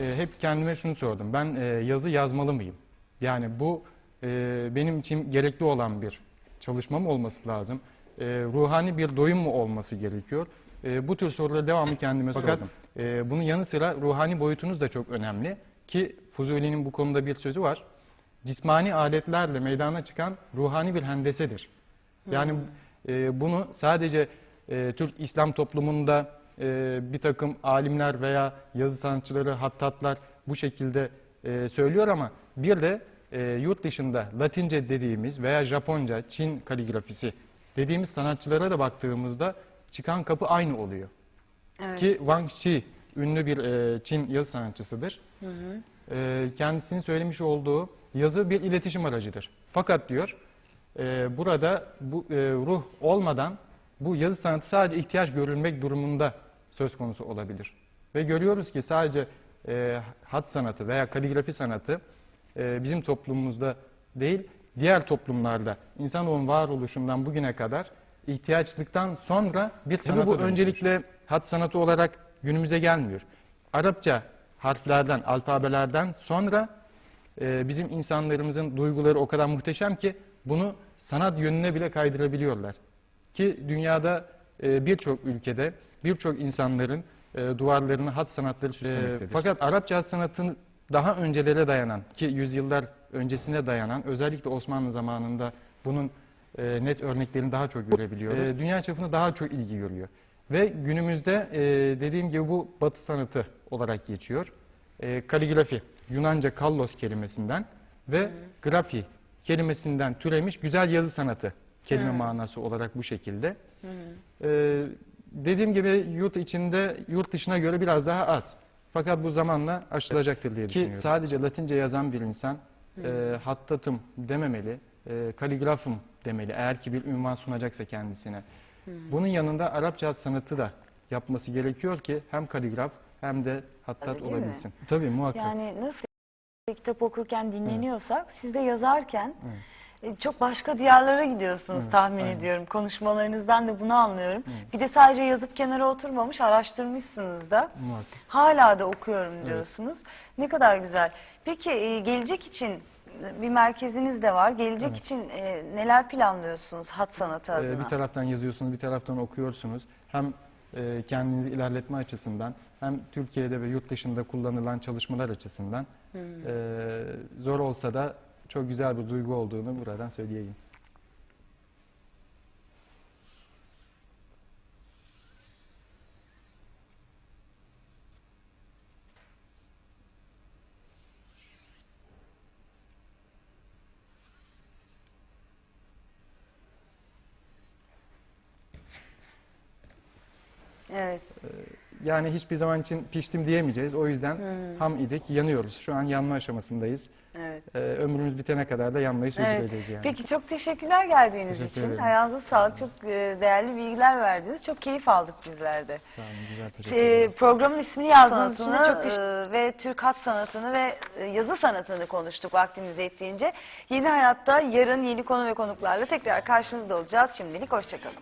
e, hep kendime şunu sordum. Ben e, yazı yazmalı mıyım? Yani bu e, benim için gerekli olan bir çalışma mı olması lazım? E, ruhani bir doyum mu olması gerekiyor? E, bu tür soruları devamlı kendime Fakat- sordum. E, bunun yanı sıra ruhani boyutunuz da çok önemli. Ki Fuzuli'nin bu konuda bir sözü var. Cismani aletlerle meydana çıkan ruhani bir hendesedir. Yani e, bunu sadece e, Türk İslam toplumunda e, bir takım alimler veya yazı sanatçıları, hattatlar bu şekilde e, söylüyor ama bir de e, yurt dışında Latince dediğimiz veya Japonca, Çin kaligrafisi dediğimiz sanatçılara da baktığımızda çıkan kapı aynı oluyor. Evet. Ki Wang Xi ünlü bir e, Çin yazı sanatçısıdır. Hı hı. E, kendisinin söylemiş olduğu yazı bir iletişim aracıdır. Fakat diyor e, burada bu e, ruh olmadan bu yazı sanatı sadece ihtiyaç görülmek durumunda söz konusu olabilir. Ve görüyoruz ki sadece e, hat sanatı veya kaligrafi sanatı e, bizim toplumumuzda değil diğer toplumlarda insanoğlunun varoluşundan bugüne kadar ihtiyaçlıktan sonra bir Tabii sanata bu dönüşmüş. öncelikle hat sanatı olarak günümüze gelmiyor. Arapça harflerden, alfabelerden sonra e, bizim insanlarımızın duyguları o kadar muhteşem ki bunu sanat yönüne bile kaydırabiliyorlar. Ki dünyada e, birçok ülkede birçok insanların e, duvarlarını hat sanatları süslemektedir. fakat Arapça hat sanatının daha öncelere dayanan ki yüzyıllar öncesine dayanan özellikle Osmanlı zamanında bunun e, net örneklerini daha çok görebiliyoruz. E, dünya çapında daha çok ilgi görüyor. Ve günümüzde e, dediğim gibi bu batı sanatı olarak geçiyor. E, kaligrafi, Yunanca kallos kelimesinden ve grafi kelimesinden türemiş güzel yazı sanatı kelime manası olarak bu şekilde. E, dediğim gibi yurt içinde yurt dışına göre biraz daha az. Fakat bu zamanla aşılacaktır diye düşünüyorum. Ki sadece Latince yazan bir insan e, hattatım dememeli, e, kaligrafım demeli eğer ki bir ünvan sunacaksa kendisine. Bunun yanında Arapça sanatı da yapması gerekiyor ki hem kaligraf hem de hattat Tabii, değil mi? olabilsin. Tabii muhakkak. Yani nasıl kitap okurken dinleniyorsak siz de yazarken e, çok başka diyarlara gidiyorsunuz Evet, tahmin aynen. ediyorum. Konuşmalarınızdan da bunu anlıyorum. Bir de sadece yazıp kenara oturmamış araştırmışsınız da. Muhakkak. Hala da okuyorum diyorsunuz. Ne kadar güzel. Peki e, gelecek için e, bir merkeziniz de var. Gelecek Evet. için e, neler planlıyorsunuz hat sanatı Ee, adına? bir taraftan yazıyorsunuz, bir taraftan okuyorsunuz. Hem e, kendinizi ilerletme açısından hem Türkiye'de ve yurt dışında kullanılan çalışmalar açısından Hmm. e, zor olsa da çok güzel bir duygu olduğunu buradan söyleyeyim. Evet. Yani hiçbir zaman için piştim diyemeyeceğiz. O yüzden Hmm. ham idik, yanıyoruz. Şu an yanma aşamasındayız. Evet. Ee, ömrümüz bitene kadar da yanmayı Evet. sürdüreceğiz yani. Peki çok teşekkürler geldiğiniz Teşekkür için. ederim. Ayağınıza sağlık. Çok e, değerli bilgiler verdiniz. Çok keyif aldık bizler de. Sağ olun, güzel teşekkür Ee, programın ismini yazdığınız için de çok teşekkür ve Türk hat sanatını ve e, yazı sanatını konuştuk vaktimiz yettiğince. Yeni hayatta yarın yeni konu ve konuklarla tekrar karşınızda olacağız. Şimdilik hoşçakalın.